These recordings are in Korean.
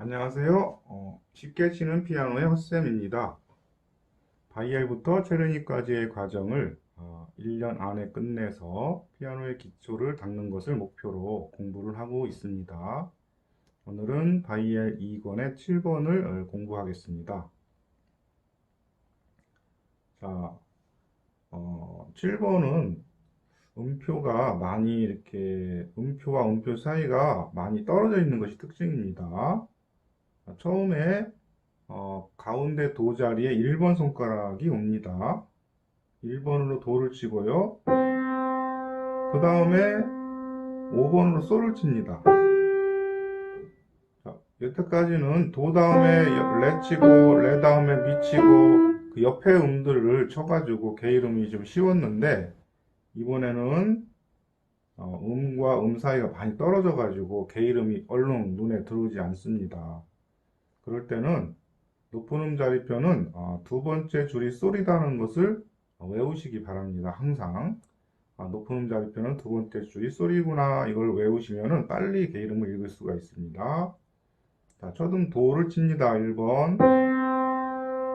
안녕하세요. 어, 쉽게 치는 피아노의 헛쌤입니다. 바이엘부터 체르니까지의 과정을 어, 1년 안에 끝내서 피아노의 기초를 닦는 것을 목표로 공부를 하고 있습니다. 오늘은 바이엘 2권의 7번을 공부하겠습니다. 자, 어, 7번은 음표가 많이 이렇게 음표와 음표 사이가 많이 떨어져 있는 것이 특징입니다. 처음에 어, 가운데 도 자리에 1번 손가락이 옵니다. 1번으로 도를 치고요. 그 다음에 5번으로 솔을 칩니다. 자, 여태까지는 도 다음에 레 치고 레 다음에 미 치고 그 옆에 음들을 쳐가지고 개 이름이 좀 쉬웠는데 이번에는 어, 음과 음 사이가 많이 떨어져 가지고 개 이름이 얼른 눈에 들어오지 않습니다. 그럴 때는 높은 음 자리표는 어, 두 번째 줄이 쏠이다는 것을 외우시기 바랍니다. 항상 아, 높은 음 자리표는 두 번째 줄이 쏠이구나 이걸 외우시면 빨리 개 이름을 읽을 수가 있습니다. 자, 첫음 도를 칩니다. 1번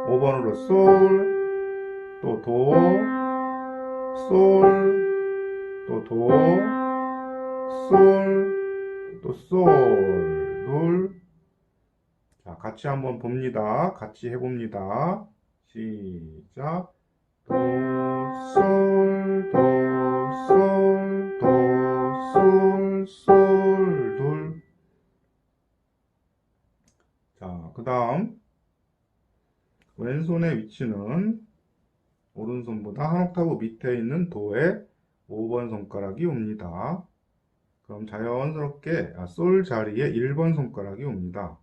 5번으로 솔, 또 도, 솔, 또 도, 솔, 또 솔, 둘. 자, 같이 한번 봅니다. 같이 해봅니다. 시작. 도, 솔, 도, 솔, 도, 솔, 솔, 둘. 자, 그 다음. 왼손의 위치는 오른손보다 한 옥타브 밑에 있는 도의 5번 손가락이 옵니다. 그럼 자연스럽게 아, 솔 자리에 1번 손가락이 옵니다.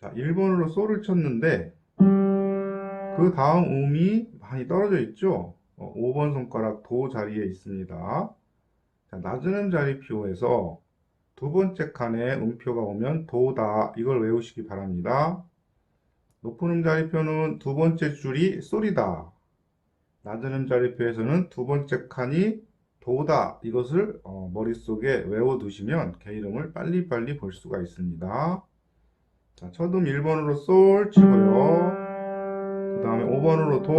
자, 1번으로 솔을 쳤는데 그 다음 음이 많이 떨어져 있죠? 어, 5번 손가락 도 자리에 있습니다. 자, 낮은 음 자리 표에서 두 번째 칸에 음표가 오면 도다 이걸 외우시기 바랍니다. 높은 음 자리표는 두 번째 줄이 솔이다. 낮은 음 자리표에서는 두 번째 칸이 도다. 이것을 어, 머릿속에 외워두시면 개 이름을 빨리빨리 볼 수가 있습니다. 자, 첫음 1번으로 솔 치고요. 그 다음에 5번으로 도,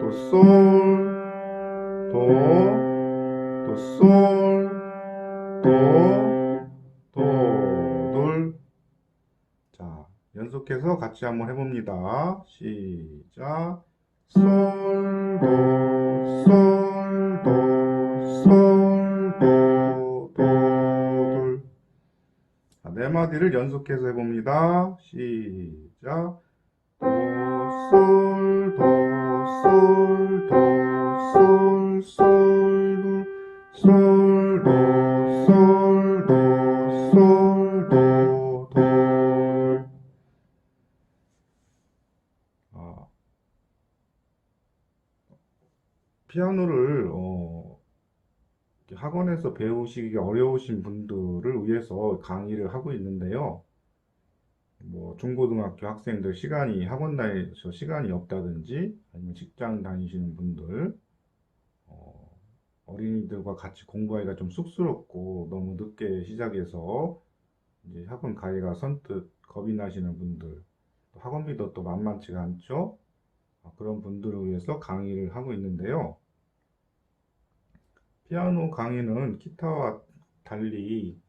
또 솔, 도, 또 솔, 도, 도, 둘. 자, 연속해서 같이 한번 해봅니다. 시작. 솔, 도, 솔, 마디를 연속해서 해봅니다. 시작. 도, 솔, 도, 솔, 도, 솔, 솔, 둘, 솔, 도, 솔, 도, 솔, 도, 돌. 아, 피아노를 어, 학원에서 배우시기 어려우신 분들을 위해서 강의를 하고 있는데요. 뭐 중고등학교 학생들 시간이 학원 다니서 시간이 없다든지 아니면 직장 다니시는 분들 어, 어린이들과 같이 공부하기가 좀 쑥스럽고 너무 늦게 시작해서 이제 학원 가기가 선뜻 겁이 나시는 분들 또 학원비도 또 만만치가 않죠. 어, 그런 분들을 위해서 강의를 하고 있는데요. 피아노 강의는 기타와 달리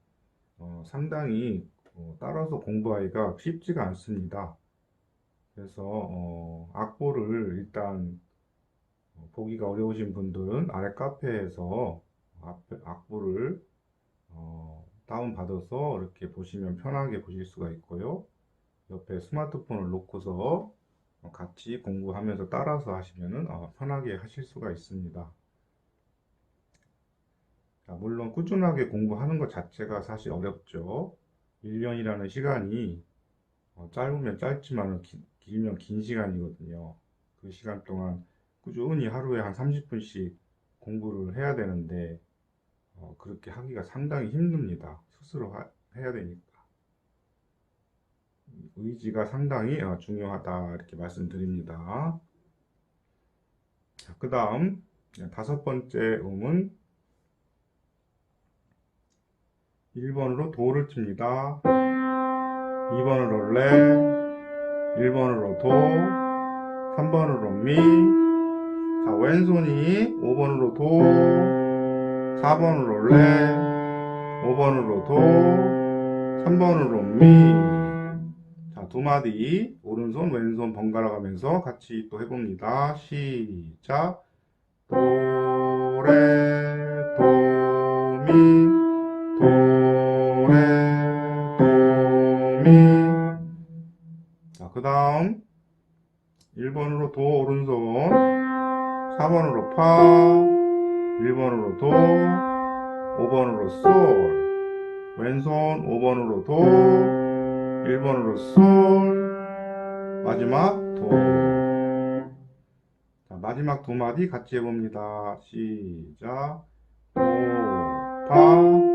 어, 상당히 어, 따라서 공부하기가 쉽지가 않습니다. 그래서 어, 악보를 일단 어, 보기가 어려우신 분들은 아래 카페에서 악보를 어, 다운받아서 이렇게 보시면 편하게 보실 수가 있고요. 옆에 스마트폰을 놓고서 어, 같이 공부하면서 따라서 하시면은 어, 편하게 하실 수가 있습니다. 자, 물론 꾸준하게 공부하는 것 자체가 사실 어렵죠. 1년이라는 시간이 어, 짧으면 짧지만 길면 긴 시간이거든요. 그 시간 동안 꾸준히 하루에 한 30분씩 공부를 해야 되는데 어, 그렇게 하기가 상당히 힘듭니다. 스스로 하- 해야 되니까. 의지가 상당히 어, 중요하다 이렇게 말씀드립니다. 자, 그 다음 다섯 번째 음은 1번으로 도를 칩니다. 2번으로 레, 1번으로 도, 3번으로 미. 자, 왼손이 5번으로 도, 4번으로 레, 5번으로 도, 3번으로 미. 자, 두 마디 오른손 왼손 번갈아 가면서 같이 또 해봅니다. 시작. 도, 레, 도, 미, 도. 자, 그 다음 1번으로 도 오른손, 4번으로 파, 1번으로 도, 5번으로 솔. 왼손 5번으로 도, 1번으로 솔, 마지막 도. 자, 마지막 두 마디 같이 해봅니다. 시작. 도, 파,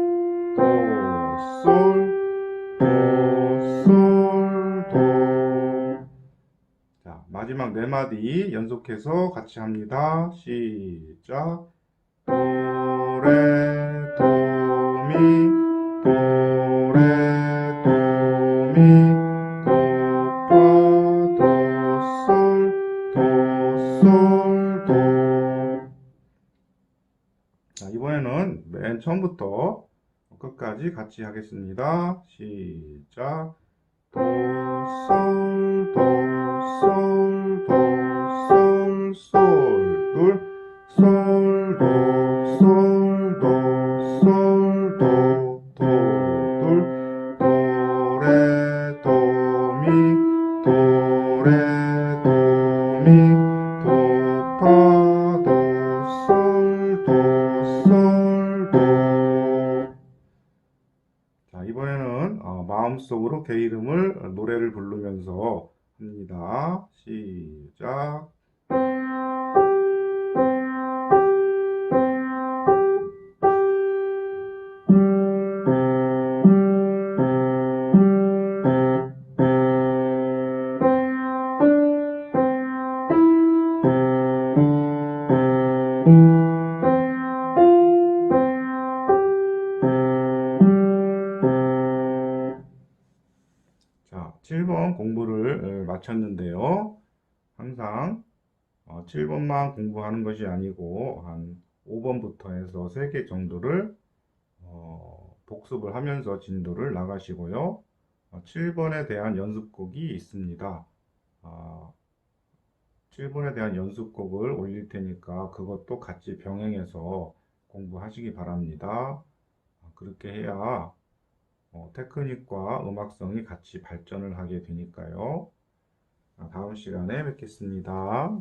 마지막 네 마디 연속해서 같이 합니다. 시작. 도, 레, 도, 미, 도, 레, 도, 미, 도, 파, 도, 솔, 도, 솔, 도. 자, 이번에는 맨 처음부터 끝까지 같이 하겠습니다. 시작. 도, 솔, 도, 솔, 이번에는 어, 마음속으로 개 이름을 어, 노래를 부르면서 합니다. 시작. 자, 마쳤는데요. 항상 어, 7번만 공부하는 것이 아니고 한 5번부터 해서 3개 정도를 어, 복습을 하면서 진도를 나가시고요. 7번에 대한 연습곡이 있습니다. 아, 7번에 대한 연습곡을 올릴 테니까 그것도 같이 병행해서 공부하시기 바랍니다. 아, 그렇게 해야 어, 테크닉과 음악성이 같이 발전을 하게 되니까요. 아, 다음 시간에 뵙겠습니다.